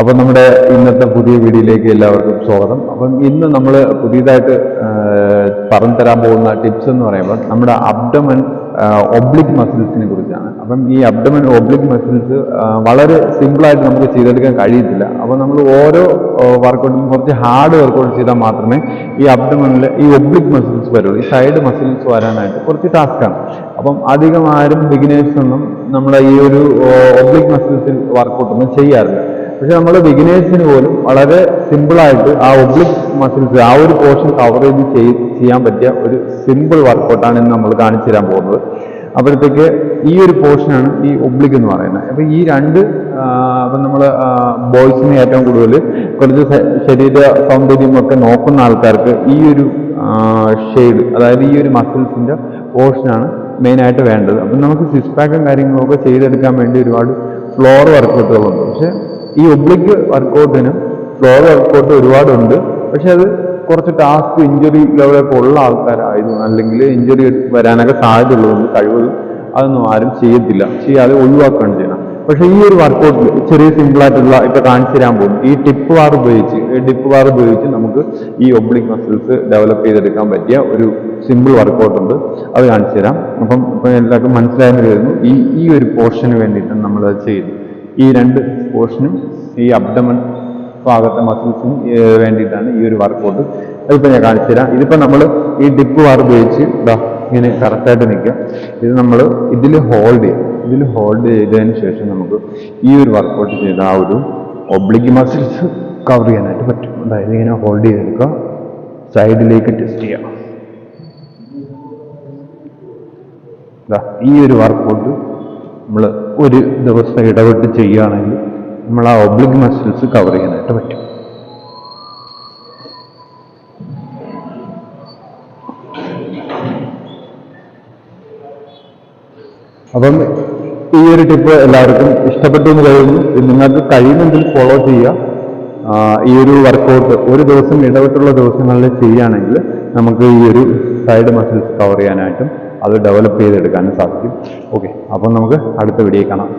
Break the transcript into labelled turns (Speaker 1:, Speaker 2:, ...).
Speaker 1: അപ്പം നമ്മുടെ ഇന്നത്തെ പുതിയ വീഡിയോയിലേക്ക് എല്ലാവർക്കും സ്വാഗതം. അപ്പം ഇന്ന് നമ്മൾ പുതിയതായിട്ട് പറഞ്ഞു തരാൻ പോകുന്ന ടിപ്സ് എന്ന് പറയുമ്പോൾ നമ്മുടെ അബ്ഡമൻ ഒബ്ലിക് മസിൽസിനെ കുറിച്ചാണ്. അപ്പം ഈ അബ്ഡമൻ ഒബ്ലിക് മസിൽസ് വളരെ സിമ്പിളായിട്ട് നമുക്ക് ചെയ്തെടുക്കാൻ കഴിയത്തില്ല. അപ്പം നമ്മൾ ഓരോ വർക്കൗട്ടും കുറച്ച് ഹാർഡ് വർക്കൗട്ട് ചെയ്താൽ മാത്രമേ ഈ അബ്ഡമനിൽ ഈ ഒബ്ലിക് മസിൽസ് വരുള്ളൂ ഈ സൈഡ് മസിൽസ് വരാനായിട്ട് കുറച്ച് ടാസ്ക്കാണ് അപ്പം അധികം ആരും ബിഗിനേഴ്സ് ഒന്നും നമ്മുടെ ഈ ഒരു ഒബ്ലിക് മസിൽസിൽ വർക്കൗട്ടൊന്നും ചെയ്യാറില്ല. പക്ഷെ നമ്മൾ ബിഗിനേഴ്സിന് പോലും വളരെ സിമ്പിളായിട്ട് ആ ഒബ്ലിക് മസിൽസ് ആ ഒരു പോർഷൻ കവർ ചെയ്ത് ചെയ് ചെയ്യാൻ പറ്റിയ ഒരു സിമ്പിൾ വർക്കൗട്ടാണ് ഇന്ന് നമ്മൾ കാണിച്ചു തരാൻ പോകുന്നത്. അപ്പോഴത്തേക്ക് ഈ ഒരു പോർഷനാണ് ഈ ഒബ്ലിക് എന്ന് പറയുന്നത്. അപ്പോൾ ഈ രണ്ട് അപ്പം നമ്മൾ ബോയ്സിന് ഏറ്റവും കൂടുതൽ കുറച്ച് ശരീര സൗന്ദര്യമൊക്കെ നോക്കുന്ന ആൾക്കാർക്ക് ഈ ഒരു ഷെയ്ഡ് അതായത് ഈ ഒരു മസിൽസിന്റെ പോർഷനാണ് മെയിനായിട്ട് വേണ്ടത്. അപ്പം നമുക്ക് സിക്സ് പാക്കും കാര്യങ്ങളൊക്കെ ചെയ്തെടുക്കാൻ വേണ്ടി ഒരുപാട് ഫ്ലോർ വർക്കൗട്ടുകളുണ്ട് പക്ഷേ ഈ ഒബ്ലിക് വർക്കൗട്ടിന് ഫ്ലോർ വർക്കൗട്ട് ഒരുപാടുണ്ട്. പക്ഷെ അത് കുറച്ച് ടാസ്ക് ഇഞ്ചുറി ലെവലൊക്കെ ഉള്ള ആൾക്കാരായിരുന്നു. അല്ലെങ്കിൽ ഇഞ്ചുറി വരാനൊക്കെ സാധ്യത സാധ്യതയുള്ളതുകൊണ്ട് കഴിവ് അതൊന്നും ആരും ചെയ്യത്തില്ല. ചെയ്യാതെ ഒഴിവാക്കുകയാണ് ചെയ്യണം പക്ഷേ ഈ ഒരു വർക്കൗട്ടിൽ ചെറിയ സിമ്പിളായിട്ടുള്ള ഇപ്പൊ കാണിച്ചു തരാൻ പോകും ഈ ടിപ്പ് വാർ ഉപയോഗിച്ച് ടിപ്പ് വാർ ഉപയോഗിച്ച് നമുക്ക് ഈ ഒബ്ലിക് മസിൽസ് ഡെവലപ്പ് ചെയ്തെടുക്കാൻ പറ്റിയ ഒരു സിമ്പിൾ വർക്കൗട്ട് ഉണ്ട്. അത് കാണിച്ചു തരാം. അപ്പം ഇപ്പം എല്ലാവർക്കും മനസ്സിലായെന്ന് കരുതുന്നു. ഈ ഈ ഒരു പോർഷന് വേണ്ടിയിട്ട് നമ്മൾ അത് ചെയ്തത് ഈ രണ്ട് പോർഷനും ഈ അബ്ഡമൻ ഭാഗത്തെ മസിൽസിന് വേണ്ടിയിട്ടാണ് ഈ ഒരു വർക്കൗട്ട് അതിപ്പോൾ ഞാൻ കാണിച്ചു തരാം. ഇതിപ്പോൾ നമ്മൾ ഈ ഡിപ്പ് വാർ ഉപയോഗിച്ച് ഇതാ ഇങ്ങനെ കറക്റ്റായിട്ട് നിൽക്കാം ഇത് നമ്മൾ ഇതിൽ ഹോൾഡ് ചെയ്യും ഇതിൽ ഹോൾഡ് ചെയ്തതിന് ശേഷം നമുക്ക് ഈ ഒരു വർക്കൗട്ട് ചെയ്ത ആ ഒരു ഒബ്ലിക് മസിൽസ് കവർ ചെയ്യാനായിട്ട് പറ്റും. അതായത് ഇങ്ങനെ ഹോൾഡ് ചെയ്തെടുക്കുക. സൈഡിലേക്ക് ടെസ്റ്റ് ചെയ്യാം ഈ ഒരു വർക്കൗട്ട് നമ്മൾ ഒരു ദിവസം ഇടപെട്ട് ചെയ്യുകയാണെങ്കിൽ നമ്മൾ ആ ഒബ്ലിക് മസിൽസ് കവർ ചെയ്യാനായിട്ട് പറ്റും. അപ്പം ഈ ഒരു ടിപ്പ് എല്ലാവർക്കും ഇഷ്ടപ്പെട്ടു എന്ന് കരുതുന്നു. നിങ്ങൾക്ക് കഴിയുമെങ്കിൽ ഫോളോ ചെയ്യുക. ഈ ഒരു വർക്കൗട്ട് ഒരു ദിവസം ഇടവിട്ടുള്ള ദിവസങ്ങളിൽ ചെയ്യുകയാണെങ്കിൽ നമുക്ക് ഈ ഒരു സൈഡ് മസിൽസ് കവർ ചെയ്യാനായിട്ടും അത് ഡെവലപ്പ് ചെയ്തെടുക്കാനും സാധിക്കും. ഓക്കെ അപ്പം നമുക്ക് അടുത്ത വീഡിയോ കാണാം.